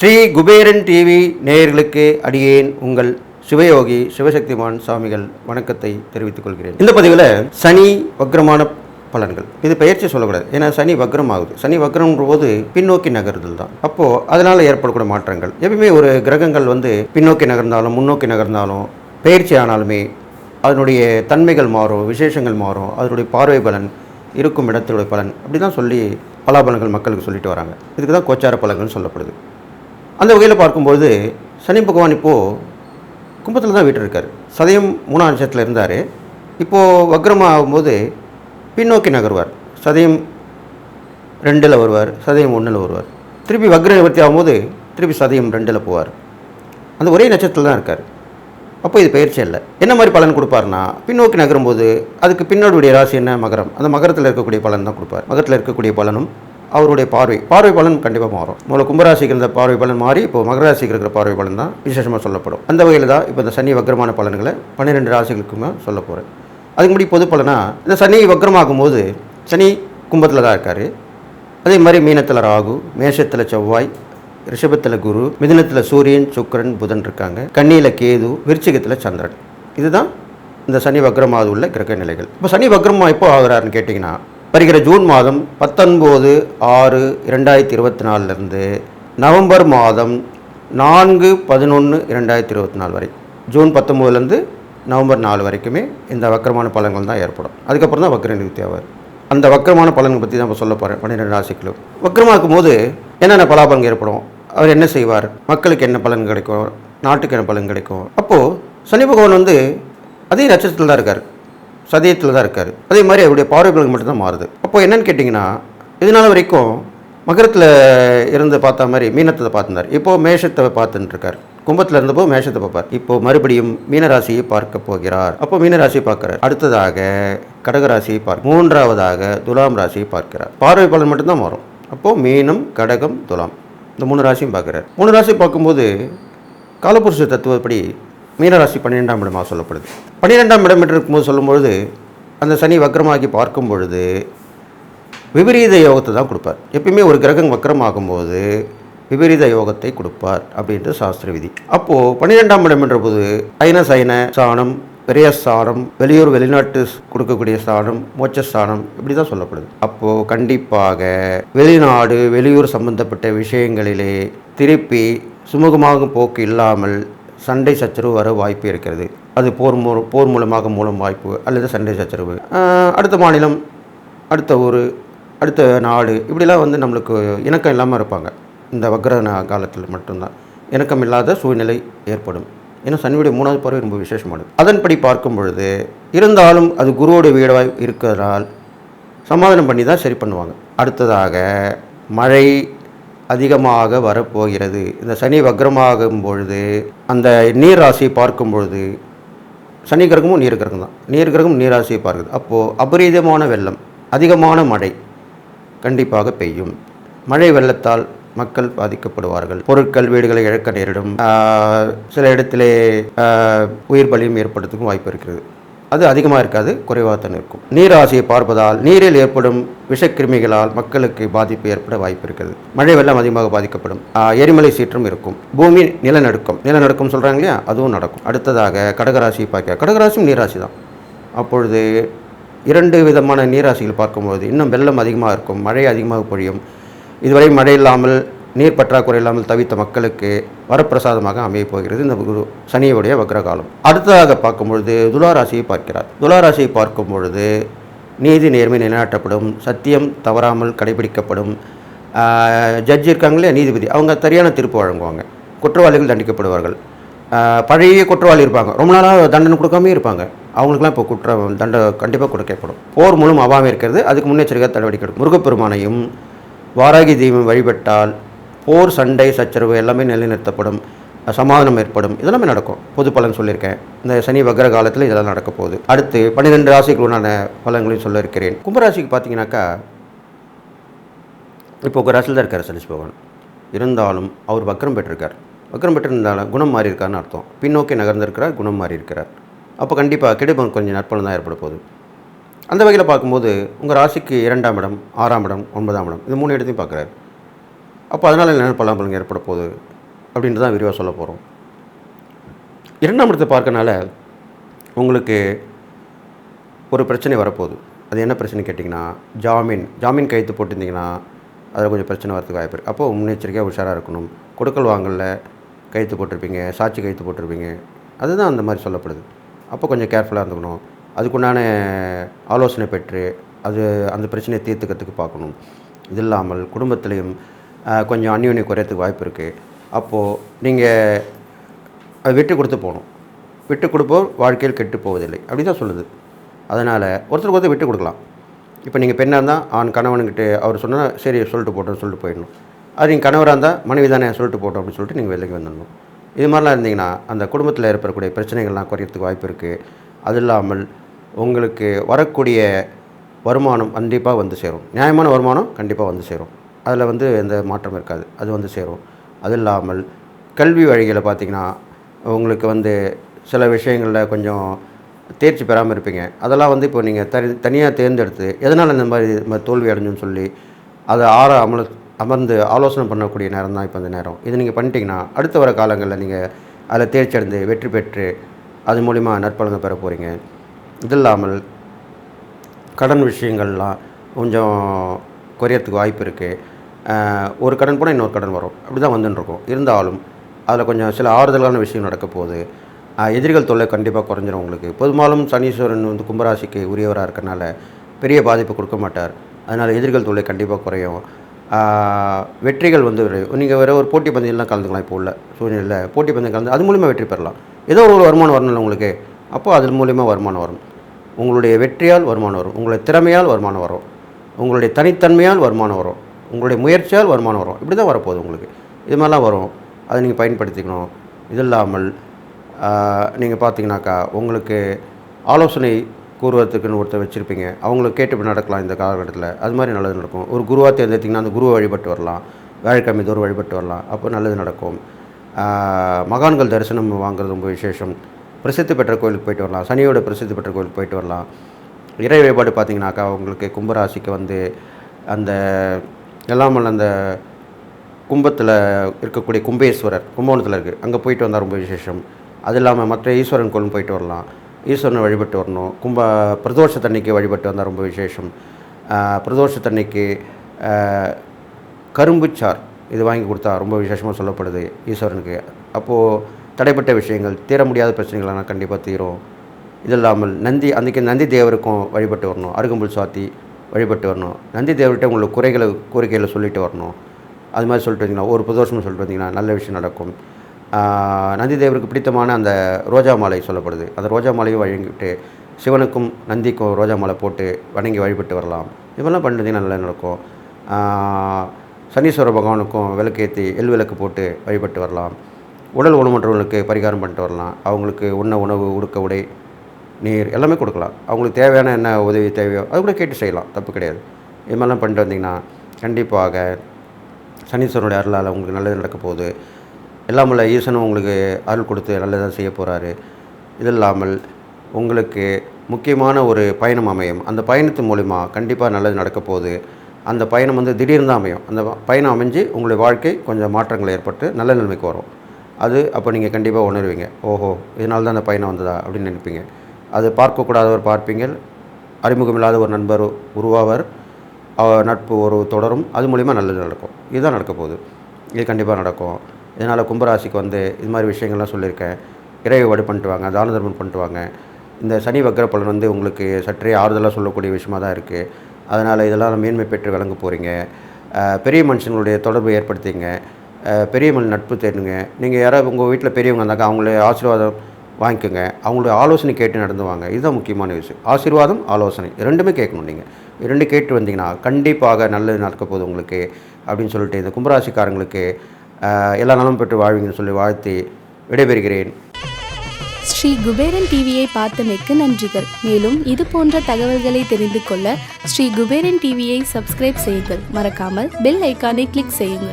Sri Kuberan TV நேயர்களுக்கு அடியேன் உங்கள் சிவயோகி சிவசக்திமான் சுவாமிகள் வணக்கத்தை தெரிவித்துக் கொள்கிறேன். இந்த பதிவில் சனி வக்ரமான பலன்கள். இது பயிற்சி சொல்லக்கூடாது. ஏன்னா சனி வக்ரம் ஆகுது. சனி வக்ரம்ன்ற போது பின்னோக்கி நகர்தல் தான். அப்போது அதனால் ஏற்படக்கூடிய மாற்றங்கள். எப்பயுமே ஒரு கிரகங்கள் வந்து பின்னோக்கி நகர்ந்தாலும் முன்னோக்கி நகர்ந்தாலும் பயிற்சி ஆனாலுமே அதனுடைய தன்மைகள் மாறும் விசேஷங்கள் மாறும் அதனுடைய பார்வை பலன் இருக்கும் இடத்தினுடைய பலன் அப்படி தான் சொல்லி பலாபலன்கள் மக்களுக்கு சொல்லிட்டு வராங்க. இதுக்கு தான் கோச்சார பலன்கள்னு சொல்லப்படுது. அந்த வகையில் பார்க்கும்போது சனி பகவான் இப்போது கும்பத்தில் தான் வீட்டு இருக்கார் சதயம் மூணாம் நட்சத்திரத்தில் இருந்தார். இப்போது வக்ரமாக ஆகும்போது பின்னோக்கி நகர்வார். சதயம் ரெண்டில் வருவார் சதயம் ஒன்றில் வருவார். திருப்பி வக்ர நிவர்த்தி ஆகும்போது திருப்பி சதயம் ரெண்டில் போவார். அந்த ஒரே நட்சத்திரத்தில் தான் இருக்கார். அப்போ இது பயிற்சி இல்லை என்ன மாதிரி பலன் கொடுப்பாருன்னா பின்னோக்கி நகரும்போது அதுக்கு பின்னாடியுடைய ராசி என்ன? மகரம். அந்த மகரத்தில் இருக்கக்கூடிய பலன் தான் கொடுப்பார். மகரத்தில் இருக்கக்கூடிய பலனும் அவருடைய பார்வை. பார்வை பலன் கண்டிப்பாக மாறும். முதல்ல கும்பராசிக்கு இருந்த பார்வை பலன் மாறி இப்போ மகர ராசிக்கு இருக்கிற பார்வை பலன் தான் விசேஷமாக சொல்லப்படும். அந்த வகையில் தான் இப்போ இந்த சனி வக்ரமான பலன்களை பன்னிரெண்டு ராசிகளுக்குமே சொல்ல போகிறேன் அதுக்கு முடி பொது பலனா இந்த சனி வக்ரமாகும் போது சனி கும்பத்தில் தான் இருக்கார். அதே மாதிரி மீனத்தில் ராகு மேஷத்தில் செவ்வாய் ரிஷபத்தில் குரு மிதனத்தில் சூரியன் சுக்கரன் புதன் இருக்காங்க. கண்ணியில் கேது விருச்சிகத்தில் சந்திரன். இதுதான் இந்த சனி வக்ரமாவது உள்ள கிரக நிலைகள். இப்போ சனி வக்ரமா எப்போ ஆகிறாருன்னு கேட்டிங்கன்னா வருகிற ஜூன் மாதம் பத்தொன்பது ஆறு இரண்டாயிரத்தி இருபத்தி நாலுலேருந்து நவம்பர் மாதம் நான்கு பதினொன்று இரண்டாயிரத்தி இருபத்தி நாலு வரை. ஜூன் பத்தொம்போதுலேருந்து நவம்பர் நாலு வரைக்குமே இந்த வக்கரமான பலன்கள் தான் ஏற்படும். அதுக்கப்புறம் தான் வக்கர நிவர்த்தி ஆவார். அந்த வக்கரமான பலன்கள் பற்றி தான் இப்போ சொல்ல போகிறேன் பன்னிரெண்டு ராசிகளும். வக்கரமாக போது என்னென்ன பலாபலங்கள் ஏற்படும்? அவர் என்ன செய்வார்? மக்களுக்கு என்ன பலன் கிடைக்கும்? நாட்டுக்கு என்ன பலன் கிடைக்கும்? அப்போது சனி பகவான் வந்து அதே நட்சத்திரத்தில் தான் இருக்கார். சதயத்தில் தான் இருக்கார். அதே மாதிரி அவருடைய பார்வைகளுக்கு மட்டும்தான் மாறுது. அப்போ என்னன்னு கேட்டிங்கன்னா இதனால் வரைக்கும் மகரத்தில் இருந்து பார்த்த மாதிரி மீனத்தை பார்த்துருந்தார். இப்போது மேஷத்தை பார்த்துட்டுருக்கார். கும்பத்தில் இருந்தப்போ மேஷத்தை பார்ப்பார். இப்போ மறுபடியும் மீனராசியை பார்க்க போகிறார். அப்போ மீனராசியை பார்க்கிறார். அடுத்ததாக கடகராசியை பார்க்க மூன்றாவதாக துலாம் ராசியை பார்க்கிறார். பார்வை பலன் மட்டும்தான் மாறும். அப்போது மீனம் கடகம் துலாம். இந்த மூணு ராசியும் பார்க்குறார். மூணு ராசி பார்க்கும்போது காலபுருஷ தத்துவப்படி மீனராசி பன்னிரெண்டாம் இடமாக சொல்லப்படுது. பன்னிரெண்டாம் இடம் என்று இருக்கும்போது சொல்லும்பொழுது அந்த சனி வக்கரமாகி பார்க்கும் பொழுது விபரீத யோகத்தை தான் கொடுப்பார். எப்பயுமே ஒரு கிரகம் வக்கரமாகும்போது விபரீத யோகத்தை கொடுப்பார் அப்படின்றது சாஸ்திர விதி. அப்போது பன்னிரெண்டாம் இடம் என்ற போது ஐன சைன சாணம் பெரிய ஸ்தானம் வெளியூர் வெளிநாட்டு கொடுக்கக்கூடிய ஸ்தானம் மோட்ச ஸ்தானம் இப்படி தான் சொல்லப்படுது. அப்போது கண்டிப்பாக வெளிநாடு வெளியூர் சம்பந்தப்பட்ட விஷயங்களிலே திருப்பி சுமூகமாக போக்கு இல்லாமல் சண்டை சச்சரவு வர வாய்ப்பு இருக்கிறது. அது போர் மூ போர் மூலமாக மூலம் வாய்ப்பு அல்லது சண்டை சச்சரவு. அடுத்த மாநிலம் அடுத்த ஊர் அடுத்த நாடு இப்படிலாம் வந்து நம்மளுக்கு இணக்கம் இல்லாமல் இருப்பாங்க. இந்த வக்ர காலத்தில் மட்டும்தான். இணக்கம் இல்லாத சூழ்நிலை ஏற்படும். ஏன்னா சனியுடைய மூணாவது பார்வை ரொம்ப விசேஷமானது. அதன்படி பார்க்கும் பொழுது இருந்தாலும் அது குருவோட வீடாக இருக்கிறதால் சமாதானம் பண்ணி தான் சரி பண்ணுவாங்க. அடுத்ததாக மழை அதிகமாக வரப்போகிறது. இந்த சனி வக்ரமாகும் பொழுது அந்த நீர் ராசியை பார்க்கும் பொழுது சனி கிரகமும் நீர் கிரகம் தான். நீர் கிரகம் நீர் ராசியை பார்க்குது. அப்போது அபரீதமான வெள்ளம் அதிகமான மழை கண்டிப்பாக பெய்யும். மழை வெள்ளத்தால் மக்கள் பாதிக்கப்படுவார்கள். பொருட்கள் வீடுகளை இழக்க நேரிடும். சில இடத்திலே உயிர் பலியும் ஏற்படுறதுக்கும் வாய்ப்பு இருக்கிறது. அது அதிகமாக இருக்காது குறைவாக தான் இருக்கும். நீராசியை பார்ப்பதால் நீரில் ஏற்படும் விஷக்கிருமிகளால் மக்களுக்கு பாதிப்பு ஏற்பட வாய்ப்பு இருக்கிறது. மழை வெள்ளம் அதிகமாக பாதிக்கப்படும். எரிமலை சீற்றம் இருக்கும். பூமி நிலநடுக்கம். நிலநடுக்கம் சொல்கிறாங்க இல்லையா? அதுவும் நடக்கும். அடுத்ததாக கடகராசியை பார்க்க. கடகராசியும் நீராசி தான். அப்பொழுது இரண்டு விதமான நீராசிகள் பார்க்கும்போது இன்னும் வெள்ளம் அதிகமாக இருக்கும் மழை அதிகமாக பொழியும் இதுவரை மழை இல்லாமல் நீர் பற்றாக்குறை இல்லாமல் தவித்த மக்களுக்கு வரப்பிரசாதமாக அமையப் போகிறது இந்த குரு சனியுடைய வக்ரகாலம். அடுத்ததாக பார்க்கும்பொழுது துளாராசியை பார்க்கிறார். துளாராசியை பார்க்கும் பொழுது நீதி நேர்மை நிலைநாட்டப்படும் சத்தியம் தவறாமல் கடைபிடிக்கப்படும். ஜட்ஜ் இருக்காங்களே நீதிபதி. அவங்க சரியான தீர்ப்பு வழங்குவாங்க. குற்றவாளிகள் தண்டிக்கப்படுவார்கள். பழைய குற்றவாளி இருப்பாங்க. ரொம்ப நாளாக தண்டனை கொடுக்காமே இருப்பாங்க. அவங்களுக்குலாம் இப்போ குற்றம் தண்டை கண்டிப்பாக கொடுக்கப்படும். போர் மூலம் அவாமல் இருக்கிறது. அதுக்கு முன்னெச்சரிக்கை நடவடிக்கை எடுக்கும். முருகப்பெருமானையும் வாராகி தெய்வம் வழிபட்டால் போர் சண்டை சச்சரவு எல்லாமே நிலைநிறுத்தப்படும். சமாதானம் ஏற்படும். இதெல்லாமே நடக்கும். பொது பலன் சொல்லியிருக்கேன். இந்த சனி வக்ர காலத்தில் இதெல்லாம் நடக்க போகுது. அடுத்து பன்னிரெண்டு ராசிகளுடான பலன்களையும் சொல்ல இருக்கிறேன் கும்பராசிக்கு பார்த்தீங்கன்னாக்கா இப்போ ஒரு ராசியில் தான் இருக்கார் சனீஷ் பகவான். இருந்தாலும் அவர் வக்ரம் பெற்றிருக்கார். வக்ரம் பெற்றிருந்தாலும் குணம் மாறி இருக்காருன்னு அர்த்தம். பின்னோக்கி நகர்ந்திருக்கிறார் குணம் மாறி இருக்கிறார் அப்போ கண்டிப்பாக கெடுபம் கொஞ்சம் நற்பலன் தான் ஏற்பட போகுது. அந்த வகையில் பார்க்கும்போது உங்கள் ராசிக்கு இரண்டாம் இடம் ஆறாம் இடம் ஒன்பதாம் இடம் இது மூணு இடத்தையும் பார்க்குறாரு. அப்போ அதனால் என்ன பலாபலங்கள் ஏற்பட போகுது அப்படின்ட்டு தான் விரிவாக சொல்ல போகிறோம் இரண்டாம் இடத்தை பார்க்கறனால உங்களுக்கு ஒரு பிரச்சனை வரப்போகுது. அது என்ன பிரச்சனை கேட்டிங்கன்னா ஜாமீன் ஜாமீன் கைத்து போட்டிருந்தீங்கன்னா அதில் கொஞ்சம் பிரச்சனை வரதுக்கு வாய்ப்பு இருக்குது அப்போது முன்னெச்சரிக்கையாக உஷாராக இருக்கணும். கொடுக்கல் வாங்கலில் கைத்து போட்டிருப்பீங்க சாட்சி கைத்து போட்டிருப்பீங்க. அதுதான் அந்த மாதிரி சொல்லப்படுது. அப்போ கொஞ்சம் கேர்ஃபுல்லாக இருந்துக்கணும். அதுக்குண்டான ஆலோசனை பெற்று அது அந்த பிரச்சனையை தீர்த்துக்கிறதுக்கு பார்க்கணும். இது இல்லாமல் குடும்பத்துலேயும் கொஞ்சம் அந்யோன்யம் குறையிறதுக்கு வாய்ப்பு இருக்குது அப்போது நீங்கள் அது விட்டு கொடுத்து போகணும். விட்டு கொடுப்போர் வாழ்க்கையில் கெட்டு போவதில்லை. அப்படி தான் சொல்லுது. அதனால் ஒருத்தருக்கு ஒருத்தர் விட்டு கொடுக்கலாம். இப்போ நீங்கள் பெண்ணாக இருந்தால் ஆண் கணவனுக்கிட்ட அவர் சொன்னால் சரி சொல்லிட்டு போட்டோம்னு சொல்லிட்டு போயிடணும். அது நீங்கள் கணவராக இருந்தால் மனைவி தானே சொல்லிட்டு போட்டோம் அப்படின்னு சொல்லிட்டு நீங்கள் வெளிலைக்கு வந்துடணும். இது மாதிரிலாம் இருந்தீங்கன்னா அந்த குடும்பத்தில் ஏற்படக்கூடிய பிரச்சனைகள்லாம் குறையிறதுக்கு வாய்ப்பு இருக்குது அது இல்லாமல் உங்களுக்கு வரக்கூடிய வருமானம் கண்டிப்பாக வந்து சேரும். நியாயமான வருமானம் கண்டிப்பாக வந்து சேரும். அதில் வந்து எந்த மாற்றம் இருக்காது. அது வந்து சேரும். அது இல்லாமல் கல்வி வழிகளை பார்த்திங்கன்னா உங்களுக்கு வந்து சில விஷயங்களில் கொஞ்சம் தேர்ச்சி பெறாமல் இருப்பீங்க. அதெல்லாம் வந்து இப்போ நீங்கள் தனி தனியாக தேர்ந்தெடுத்து எதனால் இந்த மாதிரி இது மாதிரி தோல்வி அடைஞ்சுன்னு சொல்லி அதை ஆற அமல அமர்ந்து ஆலோசனை பண்ணக்கூடிய நேரம் தான் இப்போ இந்த நேரம். இது நீங்கள் பண்ணிட்டீங்கன்னா அடுத்த வர காலங்களில் நீங்கள் அதில் தேர்ச்சி அடைந்து வெற்றி பெற்று அது மூலிமா நற்பலனை பெற போகிறீங்க இது இல்லாமல் கடன் விஷயங்கள்லாம் கொஞ்சம் குறையறதுக்கு வாய்ப்பு இருக்குது ஒரு கடன் போனால் இன்னொரு கடன் வரும். அப்படி தான் வந்துட்டுருக்கோம் இருந்தாலும் அதில் கொஞ்சம் சில ஆறுதலான விஷயம் நடக்க போகுது. எதிரிகள் தொல்லை கண்டிப்பாக குறைஞ்சிரும் உங்களுக்கு. பொதுமாலும் சனீஸ்வரன் வந்து கும்பராசிக்கு உரியவராக இருக்கனால பெரிய பாதிப்பு கொடுக்க மாட்டார். அதனால் எதிரிகள் தொல்லை கண்டிப்பாக குறையும். வெற்றிகள் வந்து நீங்கள் வேறு ஒரு போட்டி பந்தயம்லாம் கலந்துக்கலாம் இப்போ உள்ள சூழ்நிலையில். போட்டி பந்தயம் கலந்து அது மூலிமா வெற்றி பெறலாம். ஏதோ ஒரு வருமானம் வரணும்ல உங்களுக்கு. அப்போ அது மூலிமா வருமானம் வரும். உங்களுடைய வெற்றியால் வருமானம் வரும். உங்களுடைய திறமையால் வருமானம் வரும். உங்களுடைய தனித்தன்மையால் வருமானம் வரும். உங்களுடைய முயற்சியால் வருமானம் வரும். இப்படி தான் வரப்போகுது உங்களுக்கு. இது மாதிரிலாம் வரும். அதை நீங்கள் பயன்படுத்திக்கணும். இது இல்லாமல் நீங்கள் பார்த்தீங்கன்னாக்கா உங்களுக்கு ஆலோசனை கூறுவதற்குன்னு ஒருத்தர் வச்சுருப்பீங்க. அவங்களுக்கு கேட்டு நடக்கலாம் இந்த காலகட்டத்தில். அது மாதிரி நல்லது நடக்கும். ஒரு குருவாக தேர்ந்தெடுத்திங்கன்னா அந்த குருவை வழிபட்டு வரலாம். வேலைக்கிழமை தோறும் வழிபட்டு வரலாம். அப்போ நல்லது நடக்கும். மகான்கள் தரிசனம் வாங்குறது ரொம்ப விசேஷம். பிரசித்தி பெற்ற கோயிலுக்கு போயிட்டு வரலாம். சனியோட பிரசித்தி பெற்ற கோயிலுக்கு போயிட்டு வரலாம். இறை வழிபாடு பார்த்திங்கனாக்கா உங்களுக்கு கும்பராசிக்கு வந்து அந்த எல்லாமல் அந்த கும்பத்தில் இருக்கக்கூடிய கும்பேஸ்வரர் கும்பகோணத்தில் இருக்குது அங்கே போயிட்டு வந்தால் ரொம்ப விசேஷம். அது இல்லாமல் மற்ற ஈஸ்வரன் கோயில் போயிட்டு வரலாம். ஈஸ்வரனை வழிபட்டு வரணும். கும்ப பிரதோஷத்தன்னைக்கு வழிபட்டு வந்தால் ரொம்ப விசேஷம். பிரதோஷத்தன்னைக்கு கரும்புச்சார் இது வாங்கி கொடுத்தா ரொம்ப விசேஷமாக சொல்லப்படுது ஈஸ்வரனுக்கு. அப்போது தடைப்பட்ட விஷயங்கள் தீர முடியாத பிரச்சனைகள்லாம் கண்டிப்பாக தீரும். இது இல்லாமல் நந்தி அன்றைக்கி நந்தி தேவருக்கும் வழிபட்டு வரணும். அருகம்புல் சாத்தி வழிபட்டு வரணும். நந்தி தேவர்கிட்ட உங்களுக்கு குறைகளை கோரிக்கைகளை சொல்லிட்டு வரணும். அது மாதிரி சொல்லிட்டு வந்தீங்கன்னா ஒரு பிரதோஷம் சொல்லிட்டு வந்தீங்கன்னா நல்ல விஷயம் நடக்கும். நந்தி தேவருக்கு பிடித்தமான அந்த ரோஜா மாலை சொல்லப்படுது. அந்த ரோஜா மாலையும் வழங்கிட்டு சிவனுக்கும் நந்திக்கும் ரோஜா மாலை போட்டு வணங்கி வழிபட்டு வரலாம். இதெல்லாம் பண்ணுறதுன்னா நல்லா நடக்கும். சனீஸ்வர பகவானுக்கும் விளக்கேற்றி எள் விளக்கு போட்டு வழிபட்டு வரலாம். உடல் ஊனமற்றவர்களுக்கு பரிகாரம் பண்ணிட்டு வரலாம். அவங்களுக்கு உண்ண உணவு உடுக்க உடை நீர் எல்லாமே கொடுக்கலாம். அவங்களுக்கு தேவையான என்ன உதவி தேவையோ அது கூட கேட்டு செய்யலாம். தப்பு கிடையாது. இது மாதிரிலாம் பண்ணிட்டு வந்தீங்கன்னா கண்டிப்பாக சனீஸ்வரனுடைய அருளால் உங்களுக்கு நல்லது நடக்க போகுது. எல்லாம் உள்ள ஈசனும் உங்களுக்கு அருள் கொடுத்து நல்லதாக செய்ய போகிறாரு இது இல்லாமல் உங்களுக்கு முக்கியமான ஒரு பயணம் அமையும். அந்த பயணத்து மூலிமா கண்டிப்பாக நல்லது நடக்க போகுது. அந்த பயணம் வந்து திடீர்னு தான் அமையும். அந்த பயணம் அமைஞ்சு உங்களுடைய வாழ்க்கை கொஞ்சம் மாற்றங்கள் ஏற்பட்டு நல்ல நிலைமைக்கு வரும். அது அப்போ நீங்கள் கண்டிப்பாக உணர்வீங்க. ஓஹோ இதனால தான் அந்த பயணம் வந்ததா அப்படின்னு நினைப்பீங்க. அது பார்க்கக்கூடாதவர் பார்ப்பீங்க அறிமுகமில்லாத ஒரு நண்பர் உருவாவர். நட்பு ஒரு தொடரும். அது மூலிமா நல்லது நடக்கும். இதுதான் நடக்க போகுது. இது கண்டிப்பாக நடக்கும். இதனால் கும்பராசிக்கு வந்து இது மாதிரி விஷயங்கள்லாம் சொல்லியிருக்கேன். இறை வழிபாடு பண்ணிட்டு வாங்க தான தர்மம் பண்ணிட்டு வாங்க. இந்த சனி வக்கர பலன் வந்து உங்களுக்கு சற்றே ஆறுதலாக சொல்லக்கூடிய விஷயமாக தான் இருக்குது அதனால் இதெல்லாம் மேன்மை பெற்று விளங்க போகிறீங்க பெரிய மனுஷங்களுடைய தொடர்பு ஏற்படுத்திங்க. பெரியவங்கள் நட்பு தேடுங்க. நீங்கள் யாராவது உங்கள் வீட்டில் பெரியவங்க இருந்தாக்கா அவங்கள ஆசீர்வாதம் வாங்கிக்கோங்க. அவங்களுடைய ஆலோசனை கேட்டு நடந்து வாங்க இதுதான் முக்கியமான விஷயம். ஆசீர்வாதம் ஆலோசனை. ரெண்டுமே கேட்கணும் நீங்கள் இது ரெண்டு கேட்டு வந்தீங்கன்னா கண்டிப்பாக நல்லது நடக்க போகுது உங்களுக்கு அப்படின்னு சொல்லிட்டு இந்த கும்பராசிக்காரங்களுக்கு எல்லா நலம் பெற்று வாழ்வீங்கன்னு சொல்லி வாழ்த்தி விடைபெறுகிறேன். ஸ்ரீ குபேரன் டிவியை பார்த்தமைக்கு நன்றிகள். மேலும் இது போன்ற தகவல்களை தெரிந்து கொள்ள ஸ்ரீ குபேரன் டிவியை சப்ஸ்கிரைப் செய்யுங்கள். மறக்காமல் பெல் ஐக்கானை கிளிக் செய்யுங்கள்.